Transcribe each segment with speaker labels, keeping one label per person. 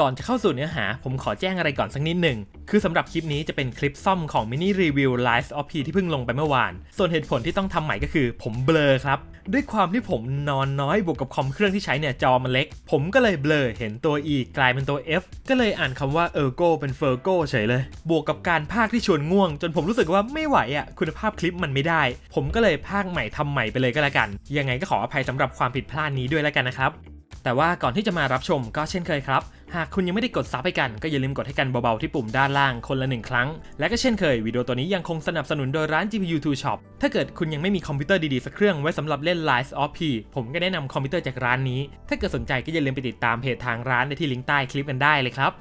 Speaker 1: ก่อนจะเข้าสู่เนื้อหา ผมขอแจ้งอะไรก่อนสักนิดหนึ่ง คือสำหรับคลิปนี้จะเป็นคลิปซ่อมของมินิรีวิว Lies of P ที่เพิ่งลงไปเมื่อวาน ส่วนเหตุผลที่ต้องทำใหม่ก็คือ ผมเบลอครับ ด้วยความที่ผมนอนน้อยบวกกับคอมเครื่องที่ใช้เนี่ยจอมันเล็ก ผมก็เลยเบลอเห็นตัว E กลายเป็นตัว F ก็เลยอ่านคำว่า ergo เป็น fergo เฉยเลย บวกกับการพากที่ชวนง่วง จนผมรู้สึกว่าไม่ไหวอะคุณภาพคลิปมันไม่ได้ ผมก็เลยพากใหม่ทำใหม่ไปเลยก็แล้วกัน ยังไงก็ขออภัยสำหรับความผิดพลาดนี้ด้วยแล้วกันนะครับ แต่ว่าก่อนที่จะมารับชมก็เช่นเคยครับ หากคุณยังไม่ได้กดซับให้กันก็อย่าลืมกดให้กันเบาๆที่ปุ่มด้านล่างคนละหนึ่งครั้ง และก็เช่นเคยวิดีโอตัวนี้ยังคงสนับสนุนโดยร้าน GPU 2 Shop ถ้าเกิดคุณยังไม่มีคอมพิวเตอร์ดีๆ สักเครื่องไว้สำหรับเล่น Lies of P ผมก็แนะนำคอมพิวเตอร์จากร้านนี้ ถ้าเกิดสนใจก็อย่าลืมไปติดตามเพจทางร้านในที่ลิงก์ใต้คลิปกันได้เลยครับ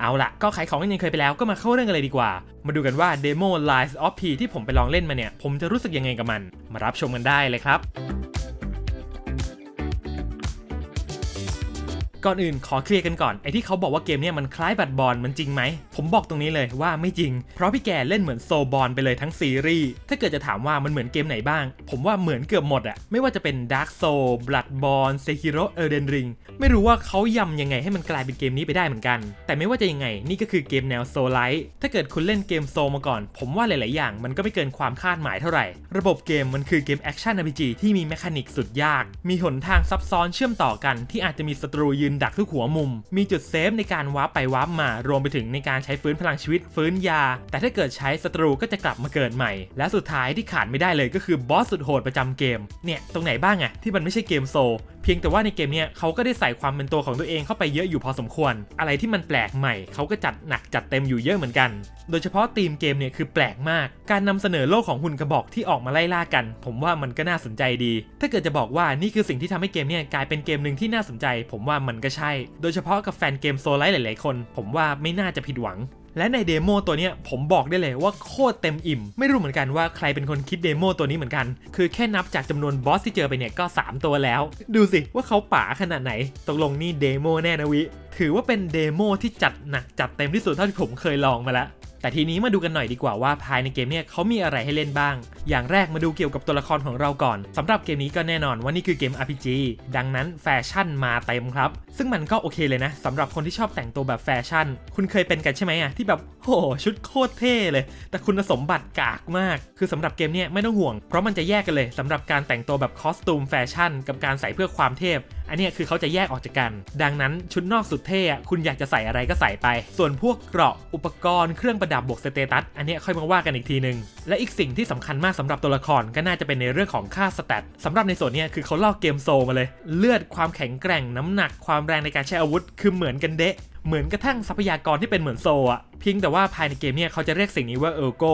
Speaker 1: เอาล่ะก็ขายของกันยังเคยไปแล้วก็มาเข้าเรื่องกันเลยดีกว่า มาดูกันว่าเดโม Lies of P ที่ผมไปลองเล่นมาเนี่ย ผมจะรู้สึกยังไงกับมัน มารับชมกันได้เลยครับ ก่อนอื่นขอเคลียร์กันก่อนไอที่เขาบอกว่าเกมเนี่ยมันคล้ายบัตบอลมันจริงไหม ผมบอกตรงนี้เลยว่าไม่จริง เพราะพี่แกเล่นเหมือนโซบอลไปเลยทั้งซีรีส์ถ้าเกิดจะถามว่ามันเหมือนเกมไหนบ้าง ผมว่าเหมือนเกือบหมดอะไม่ว่าจะเป็น Dark Soul Bloodborne Sekiro Elden Ring ไม่รู้ว่าเขายำยังไงให้มันกลายเป็นเกมนี้ไปได้เหมือนกัน แต่ไม่ว่าจะยังไงนี่ก็คือเกมแนวโซลไลท์ถ้าเกิดคุณเล่นเกมโซมาก่อน ผมว่าหลาย ๆ อย่างมันก็ไม่เกินความคาดหมายเท่าไหร่ ระบบเกมมันคือเกมแอคชั่น RPG ที่มีแมคานิกสุดยาก มีหนทางซับซ้อนเชื่อมต่อกัน ที่อาจจะมีศัตรูยืนดักทุกหัวมุม มีจุดเซฟในการวาร์ปไปวาร์ปมารวมไปถึงในการใช้ฟื้นพลังชีวิตฟื้นยา แต่ถ้าเกิดใช้ศัตรูก็จะกลับมาเกิดใหม่ และสุดท้ายที่ขาดไม่ได้เลยก็คือบอสสุดโหดประจำเกมเนี่ยตรงไหนบ้างอะที่มันไม่ใช่เกมโซเพียงแต่ว่าในเกมเนี้ยเขาก็ได้ใส่ความเป็นตัวของตัวเองเข้าไปเยอะอยู่พอสมควร อะไรที่มันแปลกใหม่เขาก็จัดหนักจัดเต็มอยู่เยอะเหมือนกัน โดยเฉพาะธีมเกมเนี่ยคือแปลกมาก การนำเสนอโลกของหุ่นกระบอกที่ออกมาไล่ล่ากัน ผมว่ามันก็น่าสนใจดี ถ้าเกิดจะบอกว่านี่คือสิ่งที่ทำให้เกมเนี่ยกลายเป็นเกมหนึ่งที่น่าสนใจ ผมว่ามันก็ใช่ โดยเฉพาะกับแฟนเกมโซลไลท์หลาย ๆ คน ผมว่าไม่น่าจะผิดหวัง และในเดโมตัวนี้ผมบอกได้เลยว่าโคตรเต็มอิ่ม ไม่รู้เหมือนกันว่าใครเป็นคนคิดเดโมตัวนี้เหมือนกัน คือแค่นับจากจำนวนบอสที่เจอไปเนี่ยก็ 3 ตัวแล้ว ดูสิว่าเขาป่าขนาดไหน ตกลงนี่เดโมแน่นะวิ ถือว่าเป็นเดโมที่จัดหนักจัดเต็มที่สุดเท่าที่ผมเคยลองมาแล้ว แต่ทีนี้มาดูกันหน่อยดีกว่าว่าภายในเกมเนี่ยเขามีอะไรให้เล่นบ้าง อย่างแรกมาดูเกี่ยวกับตัวละครของเราก่อนสำหรับเกมนี้ก็แน่นอนว่านี่คือเกม RPG ดังนั้นแฟชั่นมาเต็มครับ ซึ่งมันก็โอเคเลยนะสำหรับคนที่ชอบแต่งตัวแบบแฟชั่น คุณเคยเป็นกันใช่ไหมอะที่แบบโหชุดโคตรเท่เลย แต่คุณสมบัติกากมาก คือสำหรับเกมเนี่ยไม่ต้องห่วง เพราะมันจะแยกกันเลยสำหรับการแต่งตัวแบบคอสตูมแฟชั่นกับการใส่เพื่อความเทพ อันนี้คือเขาจะแยกออกจากกัน ดังนั้นชุดนอกสุดเท่คุณอยากจะใส่อะไรก็ใส่ไป ส่วนพวกเกราะอุปกรณ์เครื่องประดับบวกสเตตัสอันนี้ค่อยมาว่ากันอีกทีหนึ่งและอีกสิ่งที่สำคัญมากสำหรับตัวละครก็น่าจะเป็นในเรื่องของค่าสแตทสำหรับในส่วนนี้คือเขาลอกเกมโซมาเลย เลือดความแข็งแกร่งน้ำหนักความแรงในการใช้อาวุธ คือเหมือนกันเดะเหมือนกระทั่งทรัพยากรที่เป็นเหมือนโซลอะเพียงแต่ว่าภายในเกมเนี่ยเขาจะเรียกสิ่งนี้ว่าเออโก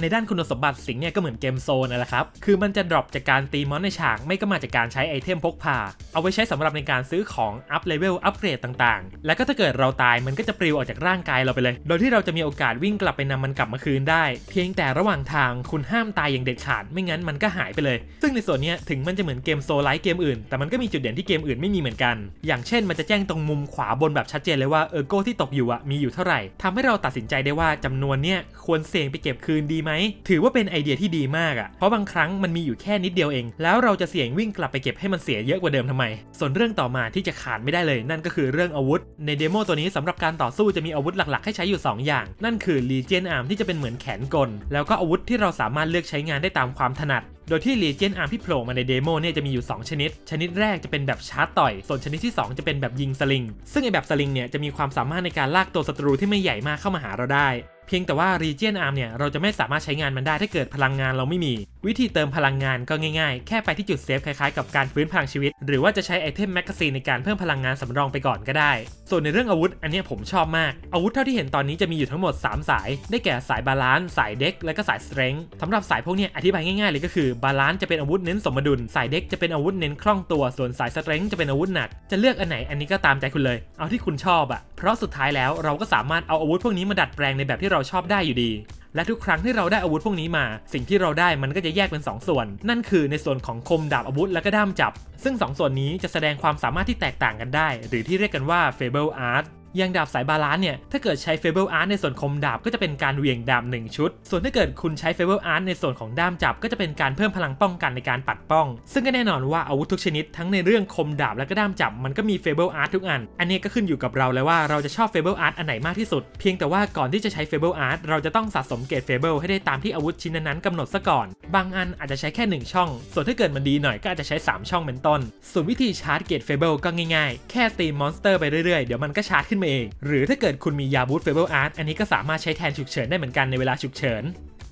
Speaker 1: ในด้านคุณสมบัติสิ่งเนี่ยก็เหมือนเกมโซนนั่นแหละครับ คือมันจะดรอปจากการตีมอนในฉาก ไม่ก็มาจากการใช้ไอเทมพกพา เอาไว้ใช้สำหรับในการซื้อของอัพเลเวลอัพเกรดต่างๆ แล้วก็ถ้าเกิดเราตายมันก็จะปลิวออกจากร่างกายเราไปเลย โดยที่เราจะมีโอกาสวิ่งกลับไปนำมันกลับมาคืนได้ เพียงแต่ระหว่างทางคุณห้ามตายอย่างเด็ดขาด ไม่งั้นมันก็หายไปเลย ซึ่งในส่วนนี้ถึงมันจะเหมือนเกมโซลไลท์เกมอื่น แต่มันก็มีจุดเด่นที่เกมอื่นไม่มีเหมือนกัน อย่างเช่น มันจะแจ้งตรงมุมขวาบนแบบชัดเจนเลยว่าเออโก้ที่ตกอยู่อะมีอยู่เท่าไหร่ทำให้เราตัดสินใจได้ว่าจำนวนเนี้ยควรเสี่ยงไปเก็บคืนดีไหมถือว่าเป็นไอเดียที่ดีมากอะเพราะบางครั้งมันมีอยู่แค่นิดเดียวเอง แล้วเราจะเสี่ยงวิ่งกลับไปเก็บให้มันเสียเยอะกว่าเดิมทำไม ส่วนเรื่องต่อมาที่จะขาดไม่ได้เลย นั่นก็คือเรื่องอาวุธ ในเดโมตัวนี้สำหรับการต่อสู้จะมีอาวุธหลักๆ ให้ใช้อยู่ 2 อย่าง นั่นคือ Legion Arm ที่จะเป็นเหมือนแขนกล แล้วก็อาวุธที่เราสามารถเลือกใช้งานได้ตามความถนัดโดยที่ Legion Arm ที่โผล่มาในเดโมเนี่ยจะมีอยู่ 2 ชนิด ชนิดแรกจะเป็นแบบชาร์จต่อย ส่วนชนิดที่ 2 จะเป็นแบบยิงสลิง ซึ่งไอแบบสลิงเนี่ยจะมีความสามารถในการลากตัวศัตรูที่ไม่ใหญ่มากเข้ามาหาเราได้ พียงแต่ว่า Region Arm เนี่ยเราจะไม่สามารถใช้งานมันได้ถ้าเกิดพลังงานเราไม่มี วิธีเติมพลังงานก็ง่ายๆ แค่ไปที่จุดเซฟคล้ายๆกับการฟื้นพลังชีวิต หรือว่าจะใช้ไอเทมแมกกาซีนในการเพิ่มพลังงานสำรองไปก่อนก็ได้ ส่วนในเรื่องอาวุธ อันนี้ผมชอบมาก อาวุธเท่าที่เห็นตอนนี้จะมีอยู่ทั้งหมด 3 สาย ได้แก่สายบาลานซ์สายเด็กและก็สายสเตร n งสำหรับสายพวกนี้อธิบายง่ายๆเลยก็คือบาลานซ์จะเป็นอาวุธเน้นสมดุลสายเด็กจะเป็นอาวุธเน้นคล่องตัว ส่วนสายสเตร n งจะเป็นอาวุธหนักจะเลือกอันไหนอันนี้ก็ตามใจคุณเลย เอาที่คุณชอบอะเพราะสุดท้ายแล้วเราก็สามารถเอาอาวุธพวกนี้มาดัดแปลงในแบบที่เราราชอบได้อยู่ดี และทุกครั้งที่เราได้อาวุธพวกนี้มา สิ่งที่เราได้มันก็จะแยกเป็น 2 ส่วน นั่นคือในส่วนของคมดาบอาวุธและก็ด้ามจับ ซึ่ง 2 ส่วนนี้จะแสดงความสามารถที่แตกต่างกันได้ หรือที่เรียกกันว่า Fable Art อย่างดาบสายบาลานเนี่ย ถ้าเกิดใช้เฟเบิลอาร์ตในส่วนคมดาบก็จะเป็นการเหวี่ยงดาบ1ชุด ส่วนถ้าเกิดคุณใช้เฟเบิลอาร์ตในส่วนของด้ามจับ ก็จะเป็นการเพิ่มพลังป้องกันในการปัดป้อง ซึ่งก็แน่นอนว่าอาวุธทุกชนิดทั้งในเรื่องคมดาบและก็ด้ามจับมันก็มีเฟเบิลอาร์ตทุกอัน อันนี้ก็ขึ้นอยู่กับเราเลยว่าเราจะชอบเฟเบิลอาร์ตอันไหนมากที่สุด เพียงแต่ว่าก่อนที่จะใช้เฟเบิลอาร์ตเราจะต้องสะสมเกรดเฟเบิลให้ได้ตามที่อาวุธชิ้นนั้นๆกำหนดซะก่อน บางอันอาจจะใช้แค่ 1 ช่อง ส่วนถ้าเกิดมันดีหน่อยก็อาจจะใช้ 3 ช่องเป็นต้น ส่วนวิธีชาร์จเกรดเฟเบิลก็ง่ายๆ แค่ตีมอนสเตอร์ไปเรื่อยๆเดี๋ยวมันก็ชาร์จขึ้นมาเอง หรือถ้าเกิดคุณมียาบูตเฟเบิลอาร์ตอันนี้ก็สามารถใช้แทนฉุกเฉินได้เหมือนกันในเวลาฉุกเฉิน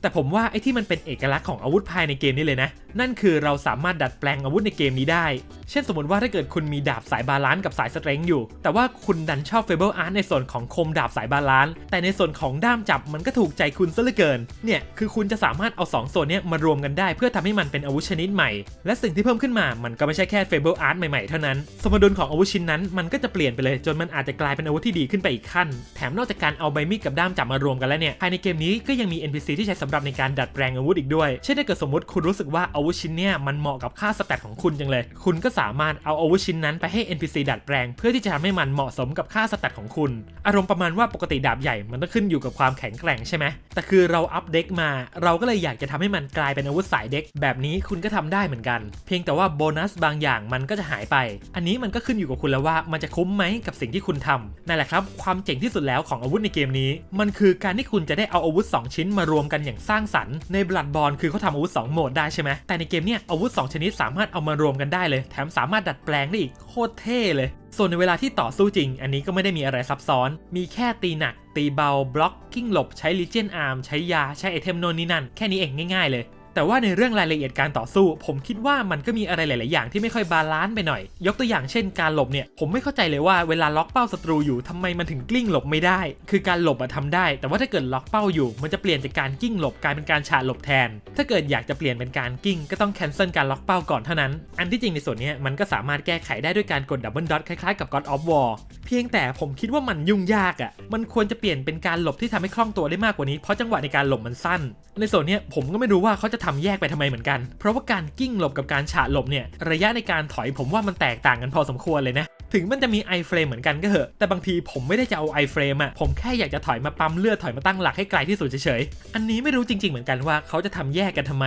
Speaker 1: แต่ผมว่าไอ้ที่มันเป็นเอกลักษณ์ของอาวุธภายในเกมนี้เลยนะนั่นคือเราสามารถดัดแปลงอาวุธในเกมนี้ได้ เช่นสมมติว่าถ้าเกิดคุณมีดาบสายบาลานซ์กับสายสเตรงอยู่ แต่ว่าคุณดันชอบเฟเบิลอาร์ตในส่วนของคมดาบสายบาลานซ์ แต่ในส่วนของด้ามจับมันก็ถูกใจคุณซะเหลือเกิน เนี่ย คือคุณจะสามารถเอา2ส่วนนี้มารวมกันได้เพื่อทำให้มันเป็นอาวุธชนิดใหม่ และสิ่งที่เพิ่มขึ้นมา มันก็ไม่ใช่แค่เฟเบิลอาร์ตใหม่ๆ เท่านั้น สมดุลของอาวุธชิ้นนั้นมันก็จะเปลี่ยนไปเลย จนมันอาจจะกลายเป็นอาวุธที่ดีขึ้นไปอีกขั้น แถมนอกจากการเอาใบมีดกับด้ามจับมารวมกันแล้วเนี่ย ภายในเกมนี้ก็ยังมี NPC ที่ใช้สำหรับในการดัดแปลงอาวุธอีกด้วย เช่นถ้าเกิดสมมติคุณรู้สึกว่าอาวุธชิ้นเนี้ยมันเหมาะกับค่าสแตทของคุณจังเลย คุณก็สามารถเอาอาวุธชิ้นนั้นไปให้ NPC ดัดแปลง เพื่อที่จะทำให้มันเหมาะสมกับค่าสแตทของคุณ อารมณ์ประมาณว่าปกติดาบใหญ่มันต้องขึ้นอยู่กับความแข็งแกร่งใช่ไหมแต่คือเราอัปเด็กมา เราก็เลยอยากจะทำให้มันกลายเป็นอาวุธสายเด็ก แบบนี้คุณก็ทำได้เหมือนกัน เพียงแต่ว่าโบนัสบางอย่างมันก็จะหายไป อันนี้มันก็ขึ้นอยู่กับคุณแล้วว่ามันจะคุ้มไหมกับสิ่งที่คุณทำนั่นแหละครับ ความเจ๋งที่สุดแล้วของอาวุธในเกมนี้ มันคือการที่คุณจะได้เอาอาวุธ 2 ชิ้นมารวมกันอย่างสร้างสรรค์ในบลัดบอลคือเขาทำอาวุธ 2 โหมดได้ใช่ไหมแต่ในเกมเนี้ยอาวุธ 2 ชนิดสามารถเอามารวมกันได้เลย แถมสามารถดัดแปลงได้อีกโคตรเท่เลย ส่วนในเวลาที่ต่อสู้จริง อันนี้ก็ไม่ได้มีอะไรซับซ้อน มีแค่ตีหนัก ตีเบาบล็อกกิ้งหลบใช้ลิเจนอาร์มใช้ยาใช้ไอเทมโนนนี่นั่นแค่นี้เองง่ายๆเลย แต่ว่าในเรื่องรายละเอียดการต่อสู้ ผมคิดว่ามันก็มีอะไรหลาย ๆ อย่างที่ไม่ค่อยบาลานซ์ไปหน่อย ยกตัวอย่างเช่นการหลบเนี่ย ผมไม่เข้าใจเลยว่าเวลาล็อกเป้าศัตรูอยู่ทำไมมันถึงกลิ้งหลบไม่ได้ คือการหลบอะทำได้ แต่ว่าถ้าเกิดล็อกเป้าอยู่มันจะเปลี่ยนจากการกิ้งหลบกลายเป็นการฉาหลบแทน ถ้าเกิดอยากจะเปลี่ยนเป็นการกิ้งก็ต้องแคนเซิลการล็อกเป้าก่อนเท่านั้น อันที่จริงในส่วนนี้มันก็สามารถแก้ไขได้ด้วยการกดดับเบิลดอทคล้าย ๆ กับ God of War เพียงแต่ผมคิดว่ามันยุ่งยากอะ่ะ มันควรจะเปลี่ยนเป็นการหลบที่ทำให้คล่องตัวได้มากกว่านี้เพราะจังหวะในการหลบมันสั้น ในส่วนนี้ผมก็ไม่รู้ว่าเขาจะทำแยกไปทำไมเหมือนกัน เพราะว่าการกิ้งหลบกับการฉาดหลบเนี่ยระยะในการถอยผมว่ามันแตกต่างกันพอสมควรเลยนะถึงมันจะมีไอเฟรมเหมือนกันก็เหอะ แต่บางทีผมไม่ได้จะเอาไอเฟรมอะผมแค่อยากจะถอยมาปั๊มเลือดถอยมาตั้งหลักให้ไกลที่สุดเฉยๆ อันนี้ไม่รู้จริงๆเหมือนกันว่าเขาจะทำแยกกันทำไม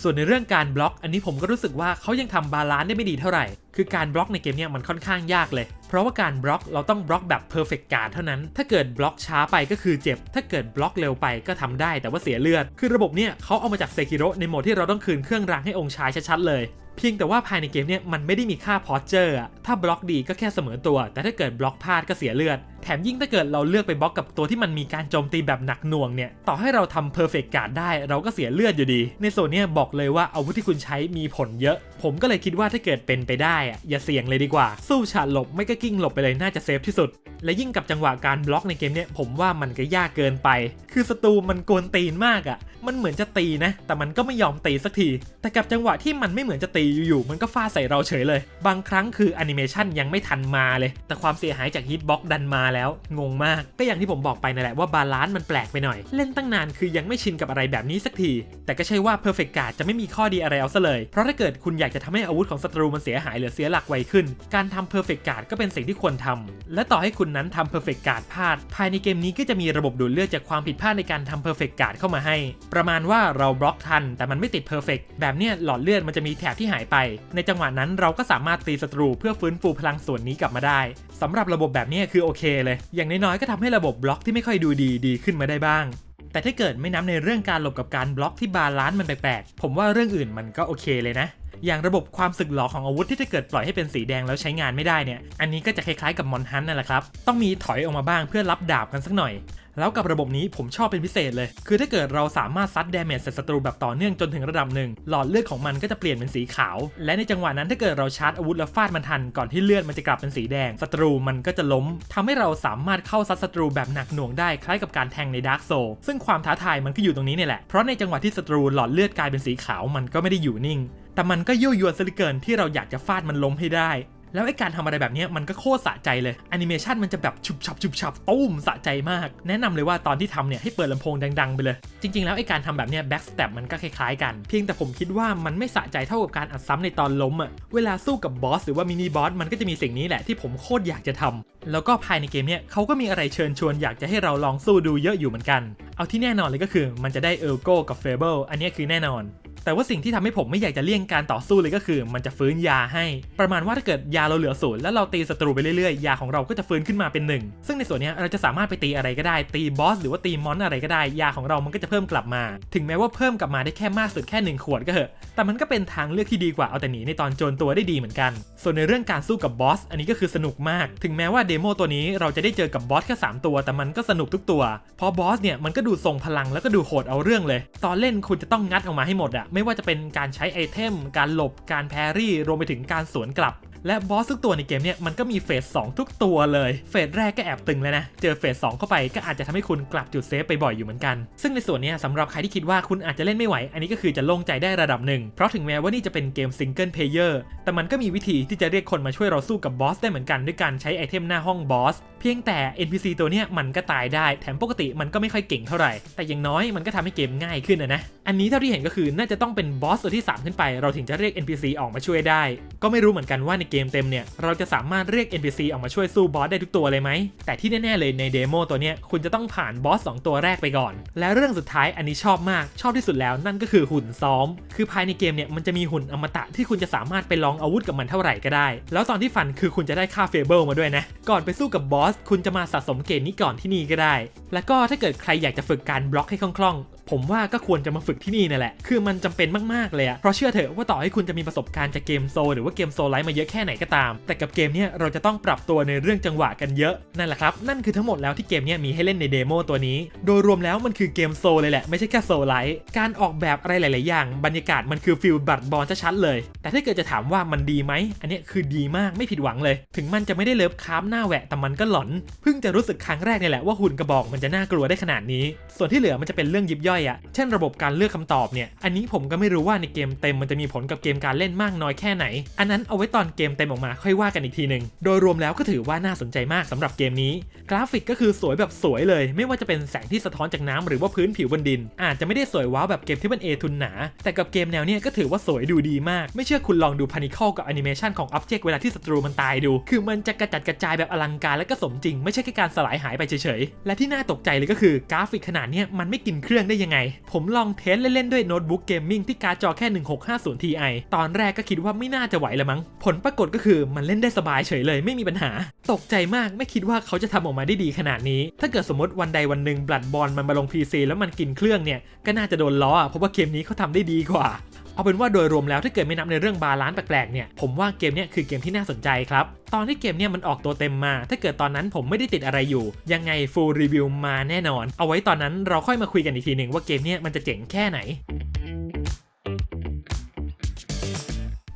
Speaker 1: ส่วนในเรื่องการบล็อก อันนี้ผมก็รู้สึกว่าเขายังทำบาลานซ์ได้ไม่ดีเท่าไหร่ คือการบล็อกในเกมเนี้ยมันค่อนข้างยากเลย เพราะว่าการบล็อกเราต้องบล็อกแบบ perfect guard เท่านั้น ถ้าเกิดบล็อกช้าไปก็คือเจ็บ ถ้าเกิดบล็อกเร็วไปก็ทำได้แต่ว่าเสียเลือด คือระบบเนี้ยเขาเอามาจากเซกิโรในโหมดที่เราต้องคืนเครื่องรางให้องค์ชายชัดๆเลยเพียงแต่ว่าภายในเกมเนี่ยมันไม่ได้มีค่าพอเจอร์อะถ้าบล็อกดีก็แค่เสมอตัว แต่ถ้าเกิดบล็อกพลาดก็เสียเลือด แถมยิ่งถ้าเกิดเราเลือกไปบล็อกกับตัวที่มันมีการโจมตีแบบหนักหน่วงเนี่ย ต่อให้เราทำ perfect guard ได้เราก็เสียเลือดอยู่ดี ในส่วนเนี้ยบอกเลยว่าอาวุธที่คุณใช้มีผลเยอะ ผมก็เลยคิดว่าถ้าเกิดเป็นไปได้อะอย่าเสี่ยงเลยดีกว่า สู้ฉาดหลบไม่ก็กิ้งหลบไปเลยน่าจะเซฟที่สุด และยิ่งกับจังหวะการบล็อกในเกมเนี่ยผมว่ามันก็ยากเกินไป คือศัตรูมันกวนตีนมากอะ่ะ มันเหมือนจะตีนะ แต่มันก็ไม่ยอมตีสักที แต่กับจังหวะที่มันไม่เหมือนจะตีอยู่ๆมันก็ฟาดใส่เราเฉยเลย บางครั้งคือแอนิเมชันยังไม่ทันมาเลย แต่ความเสียหายจากฮิตบ็อกดันมาแล้ว งงมาก ก็อย่างที่ผมบอกไปนั่นแหละว่าบาลานซ์มันแปลกไปหน่อย เล่นตั้งนานคือยังไม่ชินกับอะไรแบบนี้สักที แต่ก็ใช่ว่า Perfect Guard จะไม่มีข้อดีอะไรเอาซะเลย เพราะถ้าเกิดคุณอยากจะทำให้อาวุธของศัตรูมันเสียหายหรือเสียหลักไวขึ้น การทำ Perfect Guard ก็เป็นสิ่งที่ควรทำและต่อให้คุณนั้นทำ Perfect Guard พลาด ภายในเกมนี้ก็จะมีระบบดูดเลือดจากความผิดพลาดในการทำ Perfect Guard เข้ามาให้ ประมาณว่าเราบล็อกทัน แต่มันไม่ติด Perfect แบบเนี้ยหลอดเลือดมันจะมีแถบที่หายไป ในจังหวะนั้นเราก็สามารถตีศัตรูเพื่อฟื้นฟูพลังส่วนนี้กลับมาได้สำหรับระบบแบบนี้คือโอเคเลย อย่างน้อยๆก็ทำให้ระบบบล็อกที่ไม่ค่อยดูดีดีขึ้นมาได้บ้างแต่ถ้าเกิดไม่นับในเรื่องการหลบกับการบล็อกที่บาลานซ์มันแปลกๆ ผมว่าเรื่องอื่นมันก็โอเคเลยนะ อย่างระบบความสึกหลอของอาวุธที่ถ้าเกิดปล่อยให้เป็นสีแดงแล้วใช้งานไม่ได้เนี่ย อันนี้ก็จะคล้ายๆกับมอนฮันนั่นแหละครับ ต้องมีถอยออกมาบ้างเพื่อรับดาบกันสักหน่อย แล้วกับระบบนี้ผมชอบเป็นพิเศษเลย คือถ้าเกิดเราสามารถซัดดาเมจใส่ศัตรูแบบต่อเนื่องจนถึงระดับหนึ่งหลอดเลือดของมันก็จะเปลี่ยนเป็นสีขาว และในจังหวะนั้นถ้าเกิดเราชาร์จอาวุธแล้วฟาดมันทันก่อนที่เลือดมันจะกลับเป็นสีแดงศัตรูมันก็จะล้มทำให้เราสามารถเข้าซัดศัตรูแบบหนักหน่วงได้คล้ายกับการแทงในดาร์กโซซึ่งความท้าทายมันก็อยู่ตรงนี้เนี่ยแหละเพราะในจังหวะที่ศัตรูหลอดเลือดกลายเป็นสีขาวมันก็ไม่ได้อยู่นิ่งแต่มันก็ยั่วยวนซะเหลือเกินที่เราอยากจะฟาดมันล้มให้ได้ แล้วไอ้การทำอะไรแบบนี้มันก็โคตรสะใจเลยแอนิเมชันมันจะแบบฉุบฉับฉุบฉับตุ้มสะใจมาก แนะนำเลยว่าตอนที่ทำเนี่ยให้เปิดลำโพงดังๆไปเลย จริง ๆ แล้วไอ้การทำแบบนี้แบ็กสเต็ปมันก็คล้ายๆกัน เพียงแต่ผมคิดว่ามันไม่สะใจเท่ากับการอัดซ้ำในตอนล้มอะเวลาสู้กับบอสหรือว่ามินิบอสมันก็จะมีสิ่งนี้แหละที่ผมโคตรอยากจะทำแล้วก็ภายในเกมเนี้ยเขาก็มีอะไรเชิญชวนอยากจะให้เราลองสู้ดูเยอะอยู่เหมือนกัน เอาที่แน่นอนเลยก็คือมันจะได้เอลโก้กับเฟเบิลอันนี้คือแน่นอน แต่ว่าสิ่งที่ทำให้ผมไม่อยากจะเลี่ยงการต่อสู้เลยก็คือ มันจะฟื้นยาให้ ประมาณว่าถ้าเกิดยาเราเหลือศูนย์แล้วเราตีศัตรูไปเรื่อยๆ ยาของเราก็จะฟื้นขึ้นมาเป็นหนึ่งซึ่งในส่วนนี้เราจะสามารถไปตีอะไรก็ได้ ตีบอสหรือว่าตีมอนอะไรก็ได้ ยาของเรามันก็จะเพิ่มกลับมา ถึงแม้ว่าเพิ่มกลับมาได้แค่มากสุดแค่หนึ่งขวดก็เถอะ แต่มันก็เป็นทางเลือกที่ดีกว่าเอาแต่หนีในตอนโจรตัวได้ดีเหมือนกัน ส่วนในเรื่องการสู้กับบอสอันนี้ก็คือสนุกมาก ถึงแม้ว่าเดโมตัวนี้เราจะได้เจอกับบอสแค่3ตัว แต่มันก็สนุกทุกตัว เพราะบอสเนี่ยมันก็ดูทรงพลังแล้วก็ดูโหดเอาเรื่องเลย ตอนเล่นคุณจะต้องงัดออกมาให้หมดอะไม่ว่าจะเป็นการใช้ไอเทม การหลบ การแพรี่ รวมไปถึงการสวนกลับ และบอสทุกตัวในเกมเนี่ยมันก็มีเฟส2ทุกตัวเลย เฟสแรกก็แอบตึงแล้วนะ เจอเฟส2เข้าไปก็อาจจะทำให้คุณกลับจุดเซฟไปบ่อยอยู่เหมือนกัน ซึ่งในส่วนนี้สำหรับใครที่คิดว่าคุณอาจจะเล่นไม่ไหว อันนี้ก็คือจะโล่งใจได้ระดับหนึ่ง เพราะถึงแม้ว่านี่จะเป็นเกมซิงเกิลเพลเยอร์ แต่มันก็มีวิธีที่จะเรียกคนมาช่วยเราสู้กับบอสได้เหมือนกันด้วยการใช้ไอเทมหน้าห้องบอสเพียงแต่ NPC ตัวเนี้ยมันก็ตายได้ แถมปกติมันก็ไม่ค่อยเก่งเท่าไหร่ แต่อย่างน้อยมันก็ทำให้เกมง่ายขึ้นนะนะอันนี้เท่าที่เห็นก็คือน่าจะต้องเป็นบอสตัวที่ 3 ขึ้นไปเราถึงจะเรียก NPC ออกมาช่วยได้ ก็ไม่รู้เหมือนกันว่าในเกมเต็มเนี่ยเราจะสามารถเรียก NPC ออกมาช่วยสู้บอสได้ทุกตัวเลยไหม แต่ที่แน่ๆเลยในเดโมตัวเนี้ยคุณจะต้องผ่านบอสสองตัวแรกไปก่อน และเรื่องสุดท้ายอันนี้ชอบมากชอบที่สุดแล้วนั่นก็คือหุ่นซ้อม คือภายในเกมเนี่ยมันจะมีหุ่นอมตะที่คุณจะสามารถไปลองอาวุธกับมันเท่าไหร่ก็ได้ แล้วตอนที่ฟันคือคุณจะได้ค่าเฟเบิลมาด้วยนะก่อนไปสู้กับบอสคุณจะมาสะสมเกณฑ์นี้ก่อนที่นี่ก็ได้ แล้วก็ถ้าเกิดใครอยากจะฝึกการบล็อกให้คล่องๆ ผมว่าก็ควรจะมาฝึกที่นี่นั่แหละ คือมันจำเป็นมากๆเลยอะเพราะเชื่อเถอะว่าต่อให้คุณจะมีประสบการณ์จากเกมโซลหรือว่าเกมโซลไลท์มาเยอะแค่ไหนก็ตาม แต่กับเกมเนี้ยเราจะต้องปรับตัวในเรื่องจังหวะกันเยอะ นั่นแหละครับ นั่นคือทั้งหมดแล้วที่เกมเนี้ยมีให้เล่นในเดโมตัวนี้ โดยรวมแล้วมันคือเกมโซลเลยแหละ ไม่ใช่แค่โซลไลท์ การออกแบบอะไรหลาย ๆ อย่าง บรรยากาศมันคือฟิลบัตบอลชัดๆเลย แต่ถ้าเกิดจะถามว่ามันดีไหม อันนี้คือดีมากไม่ผิดหวังเลย ถึงมันจะไม่ได้เลิฟคราฟหน้าแหวะแต่มันก็หลอน เพิ่งจะรู้สึกครั้งแรกนี่แหละว่าหุ่นกระบอกมันจะน่ากลัวได้ขนาดนี้ ส่วนที่เหลือมันจะเป็นเรื่องยิบยอยอะเช่นระบบการเลือกคำตอบเนี่ย อันนี้ผมก็ไม่รู้ว่าในเกมเต็มมันจะมีผลกับเกมการเล่นมากน้อยแค่ไหน อันนั้นเอาไว้ตอนเกมเต็มออกมาค่อยว่ากันอีกทีหนึ่ง โดยรวมแล้วก็ถือว่าน่าสนใจมากสำหรับเกมนี้ กราฟิกก็คือสวยแบบสวยเลย ไม่ว่าจะเป็นแสงที่สะท้อนจากน้ำหรือว่าพื้นผิวบนดิน อาจจะไม่ได้สวยว้าวแบบเกมที่เป็นเอทุนหนา แต่กับเกมแนวเนี้ยก็ถือว่าสวยดูดีมาก ไม่เชื่อคุณลองดูพานิคอลกับแอนิเมชันของอ็อบเจกต์เวลาที่ศัตรูมันตายดู คือมันจะกระจัดกระจายแบบอลังการและก็สมจริง ไม่ใช่แค่การสลายหายไปเฉยๆ และที่น่าตกใจเลยก็คือกราฟิกขนาดเนี้ยมันไม่กินเครื่องได้ยังไง ผมลองเทสเล่นๆด้วยโน้ตบุ๊กเกมมิ่งที่การ์ดจอแค่ 1650 Ti ตอนแรกก็คิดว่าไม่น่าจะไหวละมั้ง ผลปรากฏก็คือมันเล่นได้สบายเฉยเลยไม่มีปัญหา ตกใจมากไม่คิดว่าเขาจะทำออกมาได้ดีขนาดนี้ ถ้าเกิดสมมติวันใดวันหนึ่งบลัดบอลมันมาลง PC แล้วมันกินเครื่องเนี่ยก็น่าจะโดนล้อเพราะว่าเกมนี้เขาทำได้ดีกว่า เอาเป็นว่าโดยรวมแล้วถ้าเกิดไม่นับในเรื่องบาลานซ์แปลกๆเนี่ยผมว่าเกมเนี้ยคือเกมที่น่าสนใจครับตอนที่เกมเนี่ยมันออกตัวเต็มมา ถ้าเกิดตอนนั้นผมไม่ได้ติดอะไรอยู่ ยังไงฟูลรีวิวมาแน่นอน เอาไว้ตอนนั้นเราค่อยมาคุยกันอีกทีหนึ่งว่าเกมเนี่ยมันจะเจ๋งแค่ไหน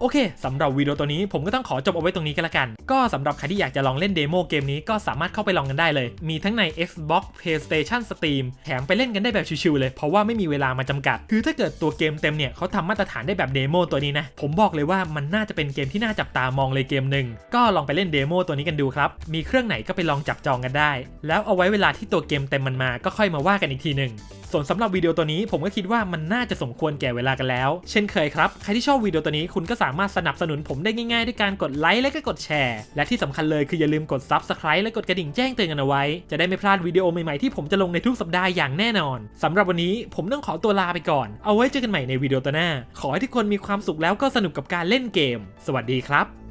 Speaker 1: โอเคสำหรับวิดีโอตัวนี้ผมก็ต้องขอจบเอาไว้ตรงนี้กันละกัน ก็สำหรับใครที่อยากจะลองเล่นเดโมเกมนี้ก็สามารถเข้าไปลองกันได้เลย มีทั้งใน Xbox PlayStation Steam แถมไปเล่นกันได้แบบชิวๆเลย เพราะว่าไม่มีเวลามาจำกัด คือถ้าเกิดตัวเกมเต็มเนี่ยเขาทำมาตรฐานได้แบบเดโมตัวนี้นะ ผมบอกเลยว่ามันน่าจะเป็นเกมที่น่าจับตามองเลยเกมหนึ่งก็ลองไปเล่นเดโมตัวนี้กันดูครับ มีเครื่องไหนก็ไปลองจับจองกันได้ แล้วเอาไว้เวลาที่ตัวเกมเต็มมันมาก็ค่อยมาว่ากันอีกทีหนึ่งส่วนสำหรับวิดีโอตัวนี้ผมก็คิดว่ามันน่าจะสมควรแก่เวลากันแล้ว เช่นเคยครับ ใครที่ชอบวิดีโอตัวนี้คุณก็สามารถสนับสนุนผมได้ง่ายๆ ด้วยการกดไลค์และก็กดแชร์ และที่สำคัญเลยคืออย่าลืมกด Subscribe และกดกระดิ่งแจ้งเตือนกันเอาไว้ จะได้ไม่พลาดวิดีโอใหม่ๆที่ผมจะลงในทุกสัปดาห์อย่างแน่นอนสำหรับวันนี้ผมต้องขอตัวลาไปก่อน เอาไว้เจอกันใหม่ในวิดีโอตัวหน้า ขอให้ทุกคนมีความสุขแล้วก็สนุกกับการเล่นเกม สวัสดีครับ